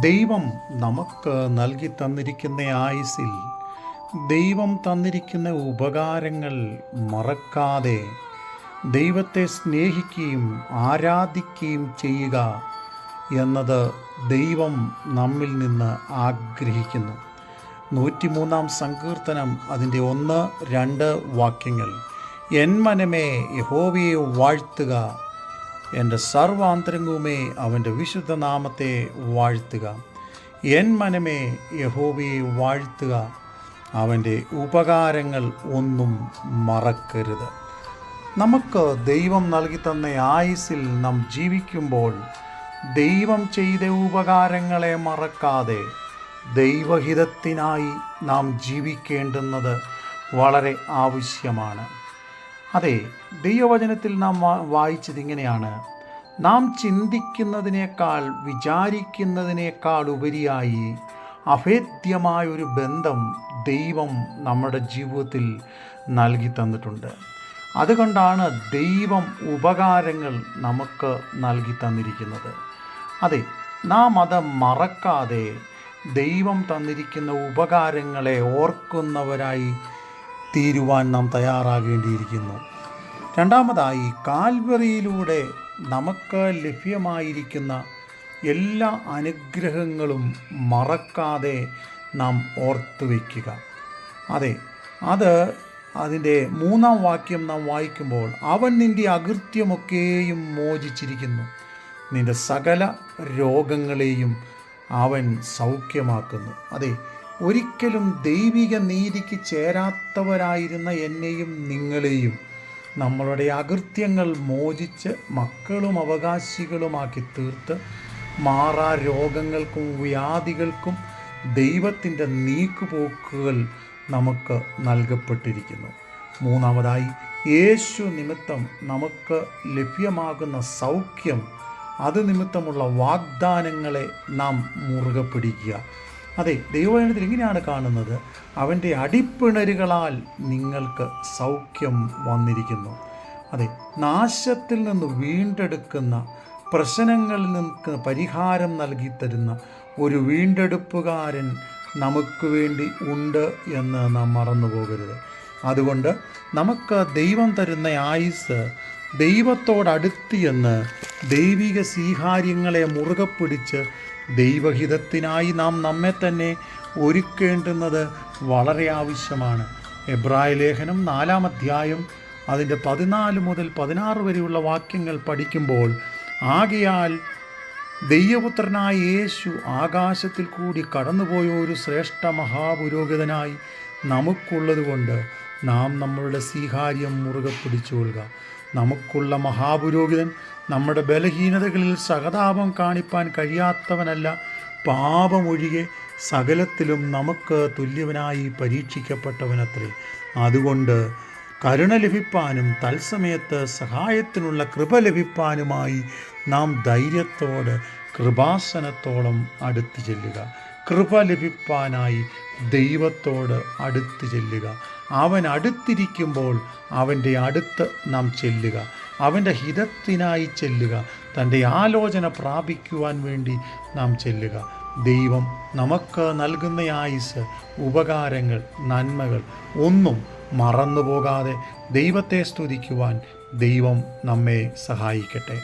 ദൈവം നമുക്ക് നൽകി തന്നിരിക്കുന്ന ആയുസിൽ ദൈവം തന്നിരിക്കുന്ന ഉപകാരങ്ങൾ മറക്കാതെ ദൈവത്തെ സ്നേഹിക്കുകയും ആരാധിക്കുകയും ചെയ്യുക എന്നത് ദൈവം നമ്മിൽ നിന്ന് ആഗ്രഹിക്കുന്നു. നൂറ്റിമൂന്നാം സങ്കീർത്തനം അതിന്റെ ഒന്ന് രണ്ട് വാക്യങ്ങൾ. എൻ മനമേ യഹോവയെ വാഴ്ത്തുക എന്റെ സർവാന്തരംഗവുമേ അവന്റെ വിശുദ്ധ നാമത്തെ വാഴ്ത്തുക. എൻ മനമേ യഹോവയെ വാഴ്ത്തുക. അവന്റെ ഉപകാരങ്ങൾ ഒന്നും മറക്കരുത്. നമുക്ക് ദൈവം നൽകി തന്ന ആയുസിൽ നാം ജീവിക്കുമ്പോൾ ദൈവം ചെയ്ത ഉപകാരങ്ങളെ മറക്കാതെ ദൈവഹിതത്തിനായി നാം ജീവിക്കേണ്ടുന്നത് വളരെ ആവശ്യമാണ്. അതെ ദൈവവചനത്തിൽ നാം വായിച്ചത് ഇങ്ങനെയാണ് നാം ചിന്തിക്കുന്നതിനേക്കാൾ വിചാരിക്കുന്നതിനേക്കാൾ ഉപരിയായി അഭേദ്യമായ ഒരു ബന്ധം ദൈവം നമ്മുടെ ജീവിതത്തിൽ നൽകി തന്നിട്ടുണ്ട്. അതുകൊണ്ടാണ് ദൈവം ഉപകാരങ്ങൾ നമുക്ക് നൽകി തന്നിരിക്കുന്നത്. അതെ നാം അത് മറക്കാതെ ദൈവം തന്നിരിക്കുന്ന ഉപകാരങ്ങളെ ഓർക്കുന്നവരായി തീരുവാൻ നാം തയ്യാറാകേണ്ടിയിരിക്കുന്നു. രണ്ടാമതായി കാൽവറിയിലൂടെ നമുക്ക് ലഭ്യമായിരിക്കുന്ന എല്ലാ അനുഗ്രഹങ്ങളും മറക്കാതെ നാം ഓർത്തു വയ്ക്കുക അതെ അത് അതിന്റെ മൂന്നാം വാക്യം നാം വായിക്കുമ്പോൾ അവൻ നിന്റെ അകൃത്യമൊക്കെയും മോചിച്ചിരിക്കുന്നു. നിന്റെ സകല രോഗങ്ങളെയും അവൻ സൗഖ്യമാക്കുന്നു. അതെ ഒരിക്കലും ദൈവിക നീതിക്ക് ചേരാത്തവരായിരുന്ന എന്നെയും നിങ്ങളെയും നമ്മളുടെ അകൃത്യങ്ങൾ മോചിച്ച് മക്കളും അവകാശികളുമാക്കി തീർത്ത് മാറാ രോഗങ്ങൾക്കും വ്യാധികൾക്കും ദൈവത്തിന്റെ നീക്കുപോക്കുകൾ നമുക്ക് നൽകപ്പെട്ടിരിക്കുന്നു. മൂന്നാമതായി യേശു നിമിത്തം നമുക്ക് ലഭ്യമാകുന്ന സൗഖ്യം അത് നിമിത്തമുള്ള വാഗ്ദാനങ്ങളെ നാം മുറുകെ പിടിക്കുക അതെ ദൈവവചനത്തിൽ ഇങ്ങനെയാണ് കാണുന്നത്? അവന്റെ അടിപ്പിണരുകളാൽ നിങ്ങൾക്ക് സൗഖ്യം വന്നിരിക്കുന്നു. അതെ നാശത്തിൽ നിന്ന് വീണ്ടെടുക്കുന്ന പ്രശ്നങ്ങളിൽ നിന്ന് പരിഹാരം നൽകി തരുന്ന ഒരു വീണ്ടെടുപ്പുകാരൻ നമുക്ക് വേണ്ടി ഉണ്ട് എന്ന് നാം മറന്നു പോകരുത്. അതുകൊണ്ട് നമുക്ക് ദൈവം തരുന്ന ആയുസ് ദൈവത്തോടടുത്ത് എന്ന് ദൈവിക സ്വീകാര്യങ്ങളെ മുറുകെ പിടിച്ച് ദൈവഹിതത്തിനായി നാം നമ്മെ തന്നെ ഒരുക്കേണ്ടുന്നത് വളരെ ആവശ്യമാണ്. എബ്രായ ലേഖനം നാലാം അധ്യായം അതിന്റെ പതിനാല് മുതൽ പതിനാറ് വരെയുള്ള വാക്യങ്ങൾ പഠിക്കുമ്പോൾ ആകയാൽ ദൈവപുത്രനായ യേശു ആകാശത്തിൽ കൂടി കടന്നുപോയ ഒരു ശ്രേഷ്ഠ മഹാപുരോഹിതനായി നമുക്കുള്ളതുകൊണ്ട് നാം നമ്മളുടെ സ്വീകാര്യം മുറുകെ പിടിച്ചുകൊള്ളുക നമുക്കുള്ള മഹാപുരോഹിതൻ നമ്മുടെ ബലഹീനതകളിൽ സഹതാപം കാണിപ്പാൻ കഴിയാത്തവനല്ല. പാപമൊഴികെ സകലത്തിലും നമുക്ക് തുല്യവനായി പരീക്ഷിക്കപ്പെട്ടവനത്രേ. അതുകൊണ്ട് കരുണ ലഭിപ്പാനും തത്സമയത്ത് സഹായത്തിനുള്ള കൃപ ലഭിപ്പാനുമായി നാം ധൈര്യത്തോട് കൃപാസനത്തോളം അടുത്തു ചെല്ലുക. കൃപ ലഭിപ്പാനായി ദൈവത്തോട് അടുത്ത് ചെല്ലുക. അവൻ അടുത്തിരിക്കുമ്പോൾ അവന്റെ അടുത്ത് നാം ചെല്ലുക. അവന്റെ ഹിതത്തിനായി ചെല്ലുക. തന്റെ ആലോചന പ്രാപിക്കുവാൻ വേണ്ടി നാം ചെല്ലുക. ദൈവം നമുക്ക് നൽകുന്ന ആയുസ് ഉപകാരങ്ങൾ നന്മകൾ ഒന്നും മറന്നു പോകാതെ ദൈവത്തെ സ്തുതിക്കുവാൻ ദൈവം നമ്മെ സഹായിക്കട്ടെ.